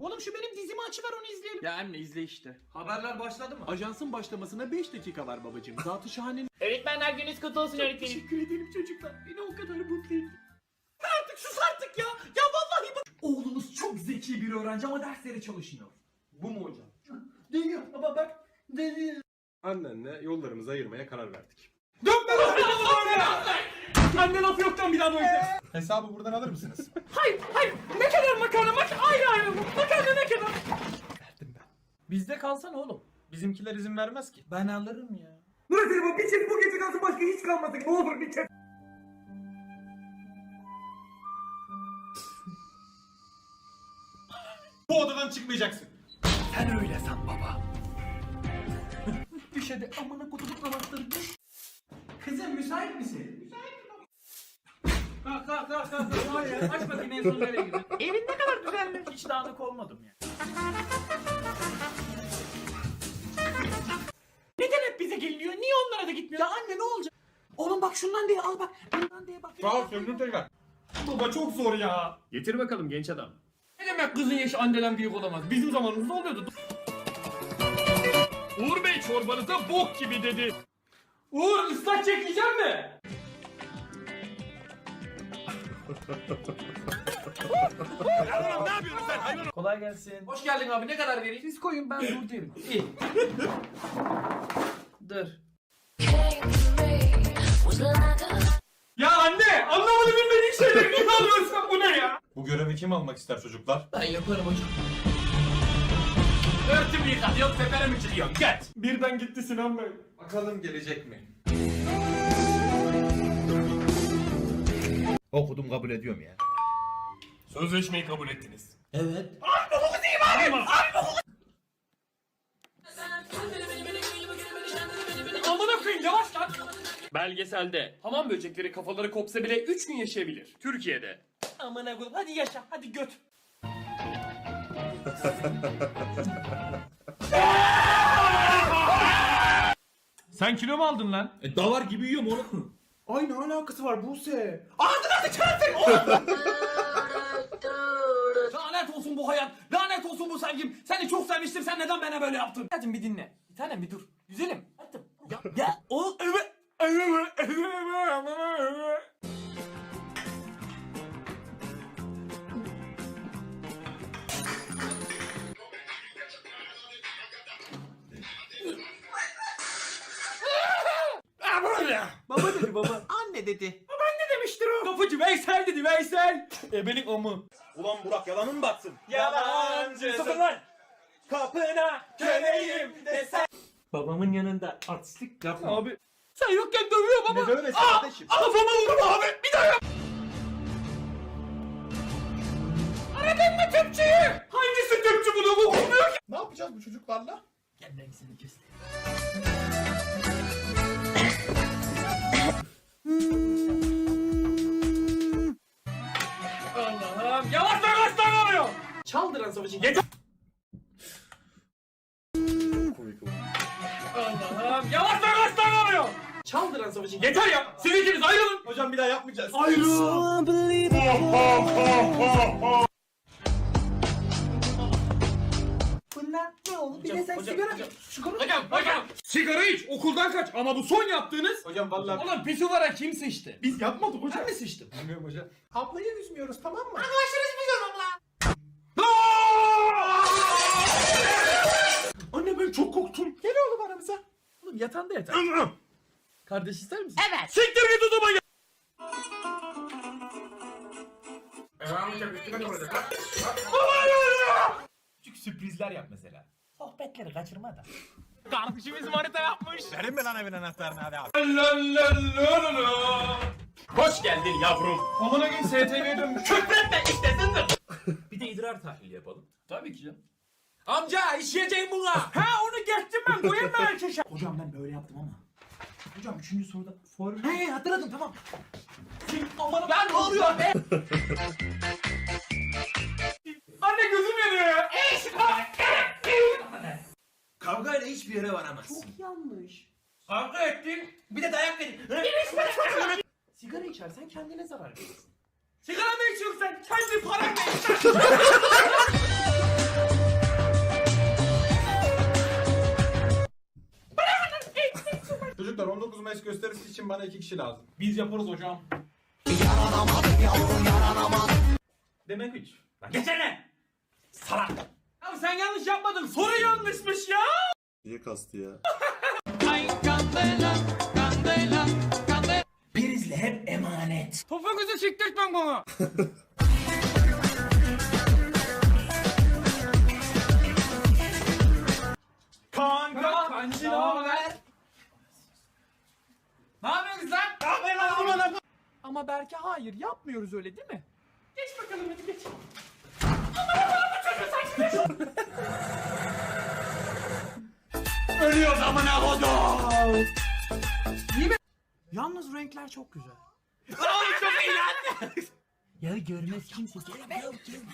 Oğlum şu benim dizimi açıver onu izleyelim. Ya anne izle işte. Haberler başladı mı? Ajansın başlamasına 5 dakika var babacığım. Zatı şahane. Öğretmenler gününüz kutlu olsun öğretmenim. Teşekkür ederim çocuklar. Beni o kadar mutlu ettin. Artık sus artık ya. Ya vallahi bak. Oğlumuz çok zeki bir öğrenci ama derslere çalışmıyor. Bu mu hocam? Değil ama bak. Değil. Annenle yollarımızı ayırmaya karar verdik. Anne laf yoktan bir daha böyle. Hesabı buradan alır mısınız? Hayır hayır. Ne kadar makarna mak ayrı ayrı? Makarna ne kadar? Verdim ben. Bizde kalsana oğlum. Bizimkiler izin vermez ki. Ben alırım ya. Murat bu bir çek bu gece kalsın başka hiç kalmasın. Ne olur bir çek. Bu odadan çıkmayacaksın. Sen öyle san baba. Düş hadi amına kutup anahtarı düş. Kızım müsait misin? Müsaitim baba. Kalk kalk kalk kalk. kalk. Hayır aç bakayım en son nereye gidiyor. Evin ne kadar düzenli. Hiç dağınık olmadım ya. Neden hep bize geliniyor? Niye onlara da gitmiyor? Ya anne ne olacak? Oğlum bak şundan diye al bak. Bundan diye bak. Sağ ol söndür tekrar. Baba çok zor ya. Getir bakalım genç adam. Ne demek kızın yaşı anneden büyük olamaz? Bizim zamanımızda oluyordu. Uğur Bey çorbanıza bok gibi dedi. Uğur ıslak çekeceğim mi? Kolay gelsin. Hoş geldin abi. Ne kadar vereyim? Siz koyun ben dur derim. İyi. dur. Ya anne anlamadı bilmediğin şeyleri niye alıyorsun bu ne ya? Bu görevi kim almak ister çocuklar? Ben yaparım hocam. Örtümü yıkatıyor, tepere mi çıkıyor? Get. Birden gitti Sinan Bey. Bakalım gelecek mi? Okudum kabul ediyorum ya. Sözleşmeyi kabul ettiniz. Evet. Amına koyayım yavaş lan. Belgeselde hamam böcekleri kafaları kopsa bile 3 gün yaşayabilir. Türkiye'de. Amına koyayım. Hadi yaşa. Hadi göt. Sen kilo mu aldın lan? E, davar gibi yiyorum oğlum. Ay ne alakası var Buse? Lanet olsun bu hayat. Lanet olsun bu sevgim. Seni çok sevmiştim. Sen neden bana böyle yaptın? Hadi bir dinle. Bir tanem bir dur. Güzelim. Hadi. Ya, ya o evet. Baba dedi baba. Anne dedi. Anne demiştir o. Kapıcı Veysel dedi Veysel. Ebenin amı. Ulan Burak yalanın mı baksın? Yalancı. Sıfır lan! Kapına köleyim desen. Babamın yanında artistlik yapma. Abi Sen yokken dövüyor baba. Ne dövmesi kardeşim? Kafama vurma abi. Bir daha yap. Aradın mı tüpçüyü? Hangisi tüpçü bunu bu? Olmuyor ki. ne yapacağız bu çocuklarla? Gel ben seni kestim. Savaşı geç. Allah'ım yavaş yavaş lan oluyor. Çaldıran savaşı yeter ya. Siz ikiniz ayrılın. Hocam bir daha yapmayacağız. Ayrılın. Bunlar ne oldu? Bir de sen sigara Sigara Hocam, hocam. Sigara iç, okuldan kaç. Ama bu son yaptığınız. Hocam vallahi Ulan pisuvara kim sıçtı? biz yapmadık hocam. Ben mi sıçtım? Bilmiyorum hocam. Ablayı üzmüyoruz tamam mı? Anne oğlum aramıza. Oğlum yatağında yatar. Kardeş ister misin? Evet. Siktir git odama gel. Küçük sürprizler yap mesela. Sohbetleri kaçırma da. Kardeşimiz manita yapmış. Verin mi lan evin anahtarını hadi abi. Hoş geldin yavrum. Amına gün STV'ye dönmüş. Küfretme işte zındır. Bir de idrar tahlili yapalım. Tabii ki canım. Amca işleyeceğim buna. ha onu geçtim ben koyayım mı erkeşe? Hocam ben böyle yaptım ama. Hocam üçüncü soruda formül... He hatırladım tamam. Aman ben ne oluyor be? Anne gözüm yanıyor ya. Kavgayla hiçbir yere varamazsın. Yanlış. Kavga ettin. Bir de dayak verin. Sigara içersen kendine zarar verirsin. Sigara mı içiyorsun sen? Kendi paranla iç. İçin bana iki kişi lazım. Biz yaparız hocam. Demek üç. Geçene. Salak. Ya sen yanlış yapmadın. Soru yanlışmış ya. Niye kastı ya? Topuğunuzu siktirtmem bana. Kanka. Kancı ne haber? Ne yapıyorsun lan? Ne yapıyorsun lan? Ama Berke hayır yapmıyoruz öyle değil mi? Geç bakalım hadi geç. Ölüyoruz amına kodum. Yalnız renkler çok güzel. Oğlum çok iyi lan. Ya görmez kimse.